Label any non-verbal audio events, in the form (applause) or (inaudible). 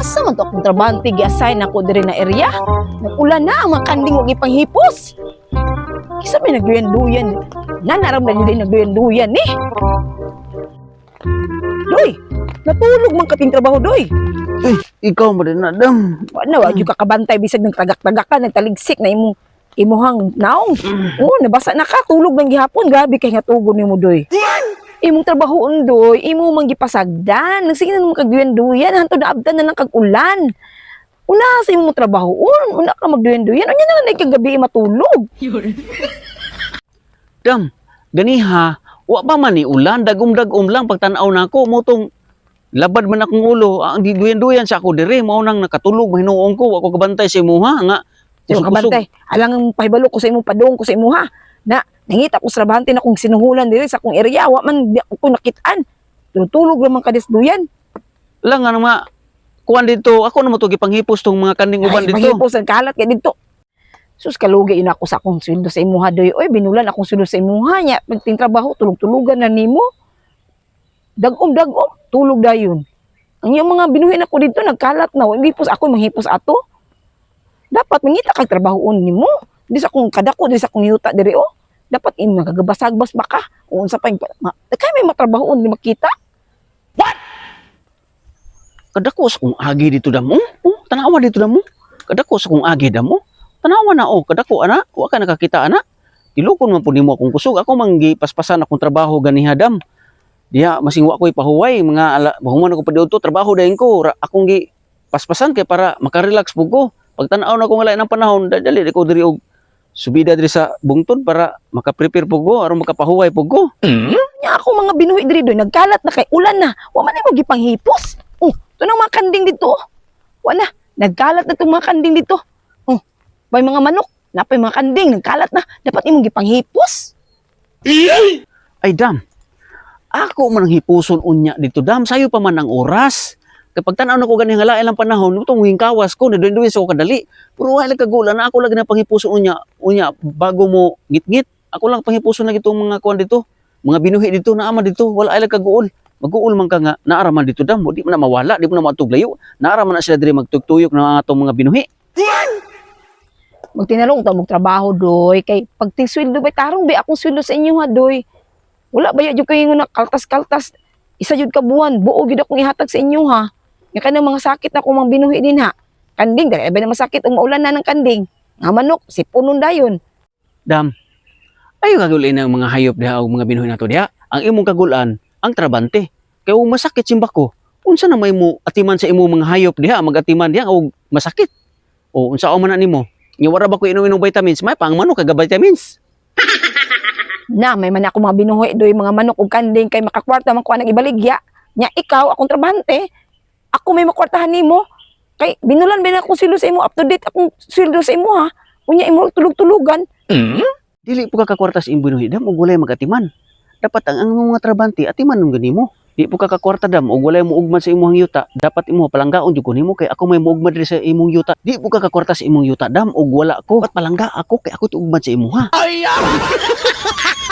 Asa man to akong trabante gi-assign ako diri na area? Nag-ulan na ang mga kanding wag ipanghipos. Kisa may nagduyan-duyan. Nanaram na nila nagduyan-duyan ni. Doy, natulog man kating trabaho doy. Eh, ikaw mo din na, dam. Wala, wag yung kakabantay bisag ng tagak-tagakan, nagtaligsik na imong imuhang naong. Oo, nabasa na ka, tulog ng gihapon, grabe kay nga tugon nimo doy. Imong trabahoon doy, imo man gipasagdan, nagsige na mo kagduyan-duyan, hanto na abdan na lang kag ulan. Una sa imong trabahoon, una ka magduyan-duyan, unya na lang kagabi matulog. Dam, ganiha, wa pa man ni ulan, dagom-dagom lang pagtanaw na ako, mo tong labad man akong ulo, ang duyan-duyan sa ako dire, mao nang nakatulog, mahinuong ko, ako kabantay sa imuha, nga. Imong kabantay, alang ang pahibalo ko sa imong padung ko sa imuha. Na, nangita ko sa trabahante na kung sinuhulan diri sa akong area, wa man di ako nakitaan. Tulog naman kadisduyan. Lang nga nga, kuan dito, ako na mo to gipanghipos tong mga kanding uban dito. mahipos ang kalat kay dito. Sus kalugi ina ako sa akong sweldo sa imuha doy. Oy binulan akong sweldo sa imuha nya pagting trabaho tulog-tulugan na nimo. Dagom dagom tulog dayon. Ang iyong mga binuhin ako dito nagkalat na hindi pos ako manghipos ato. Dapat mangita kag trabahoon nimo. Di sa akong kadako di sa akong yuta diri oh. Dapat imo nagagabasagbas baka unsa pa ma, kay may matrabahoon di makita. Kadako sa kong agi dito damo. Oh, tanawa dito damo. Kadako sa kong agi damo. Tanawa na oh, kadako ana, wa ka nakakita ana. Tilukon man po nimo akong kusog. Ako manggi paspasan akong trabaho ganiha dam. Diya masing wa ko'y pahuway mga ala, mahuman ako pa dito trabaho dayon ko. Ra, akong gi paspasan kay para makarelax po ko. Pag tanaw na ko nga ng panahon, dali ko diri og subida diri sa bungtod para makaprepare po ko aron makapahuway po ko. Nya ako mga binuhi diri doy nagkalat na kay ulan na. Wa man mo gipanghipos. Oh, to nang mga kanding dito. oh. Wala, nagkalat na tong mga kanding dito. Oh, may mga manok, napay mga kanding nagkalat na. Dapat imong gipanghipos. Ay dam, ako man ang hipuson unya dito dam, sayo pa man ang oras. Kapag tanaw na ko ganyan halain lang panahon, itong kawas ko, naduin-duin sa ko kadali. Pero wala kagula na ako lagi na panghipuson unya, unya bago mo ngit-ngit. Ako lang panghipuson na itong mga kuan dito. Mga binuhi dito, naama dito, wala ay kaguol. Mag-uul man ka nga, naaraman dito dam, di mo na mawala, di mo na matuglayo. Naaraman na sila diri magtugtuyok ng atong mga binuhi. Magtinalong ta mong trabaho doy kay pag ting sweldo bay tarong bay akong sweldo sa inyo ha doy. Wala ba yun kayo nga kaltas-kaltas. Isa jud ka buwan, buo gid akong ihatag sa inyo ha. Nga kanang mga sakit na mga binuhi din ha. Kanding, dahil na masakit ang maulan na ng kanding. Nga manok, sipunon dayon. Dam, ayo kagulin ang mga hayop diha o mga binuhi nato diha. Ang imong kagulan, ang trabante. Kaya kung masakit simba ko, unsa na may mo atiman sa imong mga hayop diha, magatiman diha o masakit. O unsa man na nimo? Nya wara ba ko inom-inom vitamins? May pang manok kaga vitamins. (laughs) na may man ako mga binuhi doy mga manok ug kanding kay makakwarta man ko nang ibaligya nya ikaw akong trabahante ako may makwartahan nimo kay binulan ba na akong sweldo sa imo up to date akong sweldo sa imo ha unya imo tulog-tulugan Dili po ka kakwarta sa imong binuhi dam og walay magatiman. Dapat ang, ang mga trabante atiman ng ganimo. Di po ka kakwarta dam og walay mo ugman sa imong yuta. Dapat imo palanggaon jud ko nimo kay ako may muugma diri sa imong yuta. Di po ka kakwarta sa imong yuta dam og wala ko. At palangga ako kay ako ugman sa imo ha. (laughs)